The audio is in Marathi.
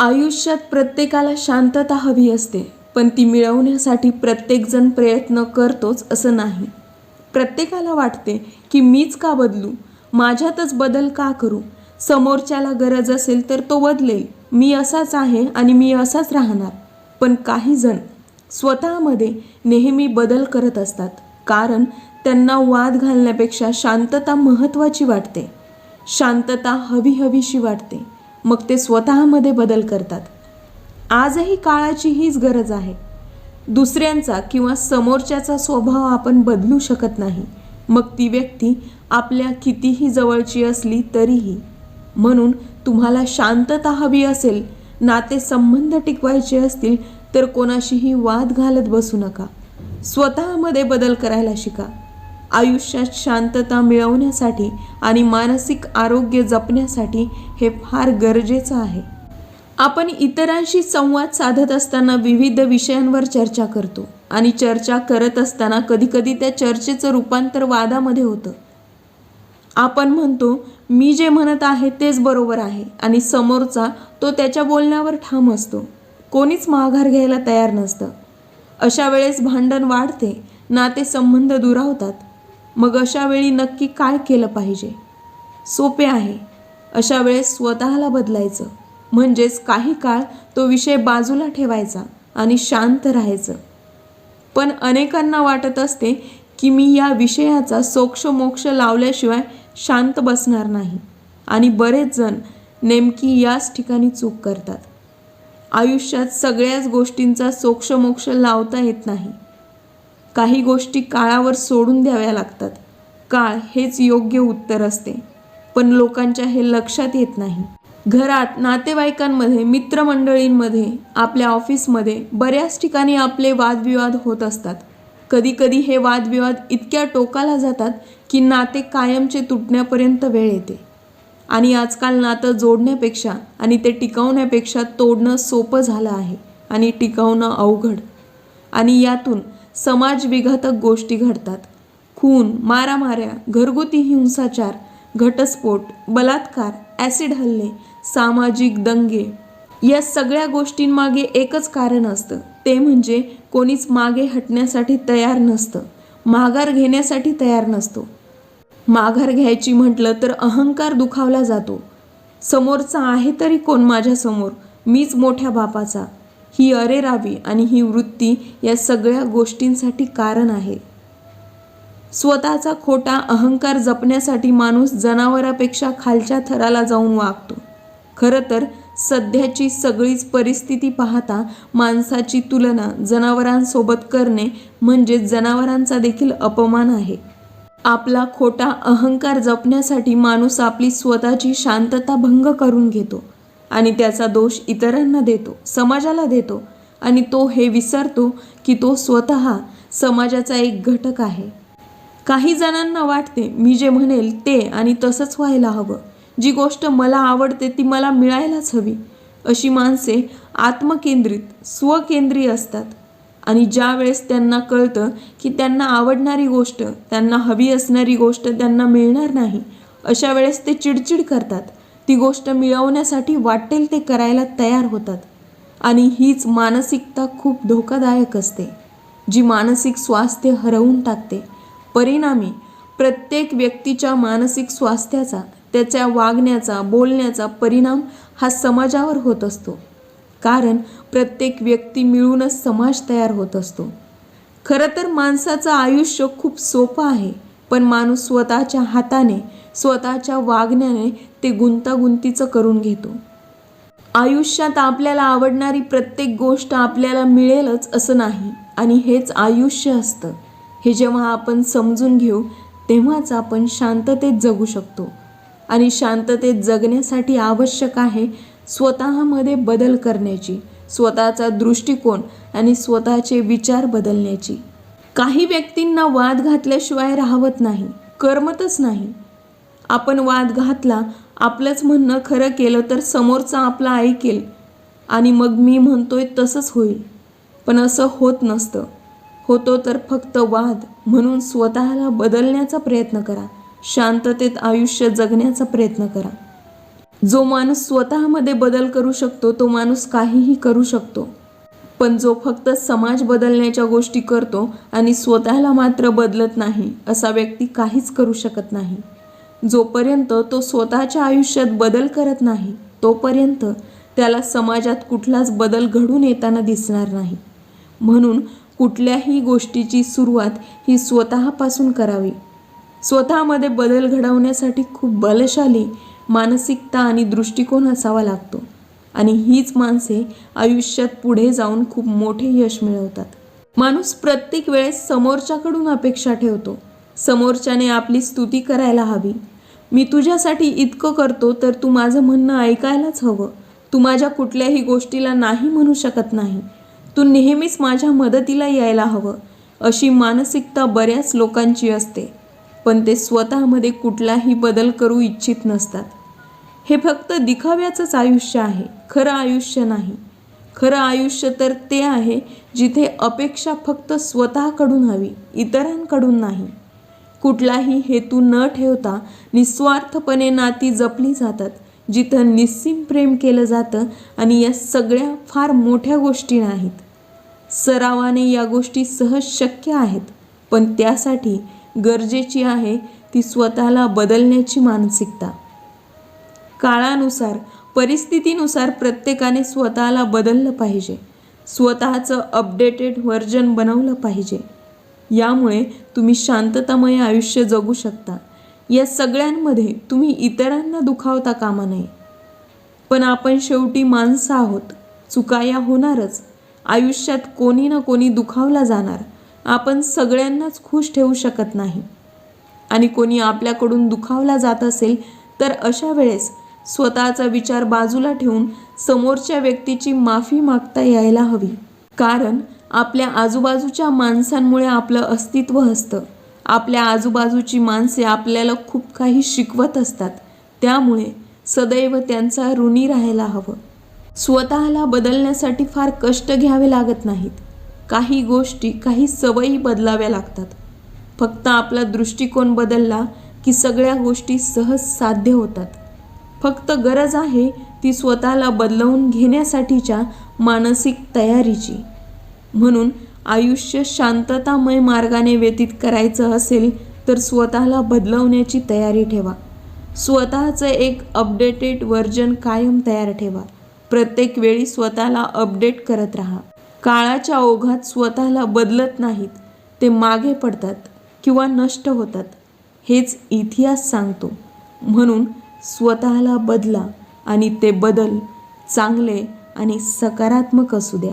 आयुष्यात प्रत्येकाला शांतता हवी असते पण ती मिळवण्यासाठी प्रत्येकजण प्रयत्न करतोच असं नाही. प्रत्येकाला वाटते की मीच का बदलू? माझ्यातच बदल का करू? समोरच्याला गरज असेल तर तो बदलेल. मी असाच आहे आणि मी असाच राहणार. पण काही जण स्वतःमध्ये नेहमी बदल करत असतात कारण त्यांना वाद घालण्यापेक्षा शांतता महत्त्वाची वाटते. शांतता हवी हवीशी वाटते. मग ते स्वतःमध्ये बदल करतात. आजही काळाची हीच गरज आहे. दुसऱ्यांचा किंवा समोरच्याचा स्वभाव आपण बदलू शकत नाही. मग ती व्यक्ती आपल्या कितीही जवळची असली तरीही. म्हणून तुम्हाला शांतता हवी असेल नातेसंबंध टिकवायचे असतील तर कोणाशीही वाद घालत बसू नका. स्वतःमध्ये बदल करायला शिका. आयुष्यात शांतता मिळवण्यासाठी आणि मानसिक आरोग्य जपण्यासाठी हे फार गरजेचं आहे. आपण इतरांशी संवाद साधत असताना विविध विषयांवर चर्चा करतो आणि चर्चा करत असताना कधीकधी त्या चर्चेचं रूपांतर वादामध्ये होतं. आपण म्हणतो मी जे म्हणत आहे तेच बरोबर आहे आणि समोरचा तो त्याच्या बोलण्यावर ठाम असतो. कोणीच माघार घ्यायला तयार नसतं. अशा वेळेस भांडण वाढते नातेसंबंध दुरावतात मग अशा वेळी नक्की काय केलं पाहिजे? सोपे आहे. अशा वेळेस स्वतःला बदलायचं. म्हणजेच काही काळ तो विषय बाजूला ठेवायचा आणि शांत राहायचं. पण अनेकांना वाटत असते की मी या विषयाचा सोक्षमोक्ष लावल्याशिवाय शांत बसणार नाही. आणि बरेच जण नेमकी याच ठिकाणी चूक करतात. आयुष्यात सगळ्याच गोष्टींचा सोक्षमोक्ष लावता येत नाही. काही गोष्टी काळावर सोडून द्याव्या लागतात. काळ हेच योग्य उत्तर असते. पण लोकांच्या हे लक्षात येत नाही. घरात नातेवाईकांमध्ये मित्रमंडळींमध्ये आपल्या ऑफिसमध्ये बऱ्याच ठिकाणी आपले वादविवाद होत असतात. कधीकधी हे वादविवाद इतक्या टोकाला जातात की नाते कायमचे तुटण्यापर्यंत वेळ येते. आणि आजकाल नातं जोडण्यापेक्षा आणि ते टिकवण्यापेक्षा तोडणं सोपं झालं आहे आणि टिकवणं अवघड. आणि यातून समाज विघातक गोष्टी घडतात. खून मारामाऱ्या घरगुती हिंसाचार घटस्फोट बलात्कार ॲसिड हल्ले सामाजिक दंगे या सगळ्या गोष्टींमागे एकच कारण असतं. ते म्हणजे कोणीच मागे हटण्यासाठी तयार नसतं. माघार घेण्यासाठी तयार नसतो. माघार घ्यायची म्हटलं तर अहंकार दुखावला जातो. समोरचा आहे तरी कोण माझ्यासमोर? मीच मोठ्या बापाचा. ही अरेरावी आणि ही वृत्ती या सगळ्या गोष्टींसाठी कारण आहे. स्वतःचा खोटा अहंकार जपण्यासाठी माणूस जनावरापेक्षा खालच्या थराला जाऊन वागतो. खरं तर सध्याची सगळीच परिस्थिती पाहता माणसाची तुलना जनावरांसोबत करणे म्हणजे जनावरांचा देखील अपमान आहे. आपला खोटा अहंकार जपण्यासाठी माणूस आपली स्वतःची शांतता भंग करून घेतो. आणि त्याचा दोष इतरांना देतो समाजाला देतो. आणि तो हे विसरतो की तो स्वतः समाजाचा एक घटक आहे. काही जणांना वाटते मी जे म्हणेल ते आणि तसंच व्हायला हवं. जी गोष्ट मला आवडते ती मला मिळायलाच हवी. अशी माणसे आत्मकेंद्रित स्वकेंद्रीय असतात. आणि ज्या वेळेस त्यांना कळतं की त्यांना आवडणारी गोष्ट त्यांना हवी असणारी गोष्ट त्यांना मिळणार नाही अशा वेळेस ते चिडचिड करतात. ती गोष्ट मिळवण्यासाठी वाटेल ते करायला तयार होतात. आणि हीच मानसिकता खूप धोकादायक असते जी मानसिक स्वास्थ्य हरवून टाकते. परिणामी प्रत्येक व्यक्तीच्या मानसिक स्वास्थ्याचा त्याच्या वागण्याचा बोलण्याचा परिणाम हा समाजावर होत असतो. कारण प्रत्येक व्यक्ती मिळूनच समाज तयार होत असतो. खरं तर माणसाचं आयुष्य खूप सोपं आहे पण माणूस स्वतःच्या हाताने स्वतःच्या वागण्याने ते गुंतागुंतीचं करून घेतो. आयुष्यात आपल्याला आवडणारी प्रत्येक गोष्ट आपल्याला मिळेलच असं नाही. आणि हेच आयुष्य असतं. हे जेव्हा आपण समजून घेऊ तेव्हाच आपण शांततेत जगू शकतो. आणि शांततेत जगण्यासाठी आवश्यक आहे स्वतःमध्ये बदल करण्याची स्वतःचा दृष्टिकोन आणि स्वतःचे विचार बदलण्याची. काही व्यक्तींना वाद घातल्याशिवाय राहवत नाही करमतच नाही. आपण वाद घातला आपलंच म्हणणं खरं केलं तर समोरचा आपला ऐकेल आणि मग मी म्हणतोय तसंच होईल. पण असं होत नसतं. होतो तर फक्त वाद. म्हणून स्वतःला बदलण्याचा प्रयत्न करा. शांततेत आयुष्य जगण्याचा प्रयत्न करा. जो माणूस स्वतःमध्ये बदल करू शकतो तो माणूस काहीही करू शकतो. पण जो फक्त समाज बदलण्याच्या गोष्टी करतो आणि स्वतःला मात्र बदलत नाही असा व्यक्ती काहीच करू शकत नाही. जोपर्यंत तो स्वतःच्या आयुष्यात बदल करत नाही तोपर्यंत त्याला समाजात कुठलाच बदल घडून येताना दिसणार नाही. म्हणून कुठल्याही गोष्टीची सुरुवात ही स्वतःपासून करावी. स्वतःमध्ये बदल घडवण्यासाठी खूप बलशाली मानसिकता आणि दृष्टिकोन असावा लागतो. आणि हीच माणसे आयुष्यात पुढे जाऊन खूप मोठे यश मिळवतात. माणूस प्रत्येक वेळेस समोरच्याकडून अपेक्षा ठेवतो. समोरच्याने आपली स्तुती करायला हवी. मी तुझ्यासाठी इतकं करतो तर तू माझं म्हणणं ऐकायलाच हवं. तू माझ्या कुठल्याही गोष्टीला नाही म्हणू शकत नाही. तू नेहमीच माझ्या मदतीला यायला हवं. अशी मानसिकता बऱ्याच लोकांची असते पण ते स्वतःमध्ये कुठलाही बदल करू इच्छित नसतात. हे फक्त दिखाव्याचंच आयुष्य आहे खरं आयुष्य नाही. खरं आयुष्य तर ते आहे जिथे अपेक्षा फक्त स्वतःकडून हवी इतरांकडून नाही. कुठलाही हेतू न ठेवता निस्वार्थपणे नाती जपली जातात जिथं निस्सीम प्रेम केलं जातं आणि या सगळ्या फार मोठ्या गोष्टी नाहीत. सरावाने या गोष्टी सहज शक्य आहेत पण त्यासाठी गरजेची आहे ती स्वतःला बदलण्याची मानसिकता. काळानुसार परिस्थितीनुसार प्रत्येकाने स्वतःला बदललं पाहिजे स्वतःचं अपडेटेड व्हर्जन बनवलं पाहिजे. यामुळे तुम्ही शांततामय आयुष्य जगू शकता. या सगळ्यांमध्ये तुम्ही इतरांना दुखावता कामा नये. पण आपण शेवटी माणसं आहोत. चुका या होणारच. आयुष्यात कोणी ना कोणी दुखावला जाणार. आपण सगळ्यांनाच खुश ठेवू शकत नाही. आणि कोणी आपल्याकडून दुखावला जात असेल तर अशा वेळेस स्वतःचा विचार बाजूला ठेवून समोरच्या व्यक्तीची माफी मागता यायला हवी. कारण आपल्या आजूबाजूच्या माणसांमुळे आपलं अस्तित्व असतं. आपल्या आजूबाजूची माणसे आपल्याला खूप काही शिकवत असतात. त्यामुळे सदैव त्यांचा ऋणी राहायला हवं. स्वतःला बदलण्यासाठी फार कष्ट घ्यावे लागत नाहीत. काही गोष्टी काही सवयी बदलाव्या लागतात. फक्त आपला दृष्टिकोन बदलला की सगळ्या गोष्टी सहज साध्य होतात. फक्त गरज आहे ती स्वतःला बदलवून घेण्यासाठीच्या मानसिक तयारीची. म्हणून आयुष्य शांततामय मार्गाने व्यतीत करायचं असेल तर स्वतःला बदलवण्याची तयारी ठेवा. स्वतःचं एक अपडेटेड व्हर्जन कायम तयार ठेवा. प्रत्येक वेळी स्वतःला अपडेट करत राहा. काळाच्या ओघात स्वतःला बदलत नाहीत ते मागे पडतात किंवा नष्ट होतात हेच इतिहास सांगतो. म्हणून स्वतःला बदला आणि ते बदल चांगले आणि सकारात्मक असू द्या.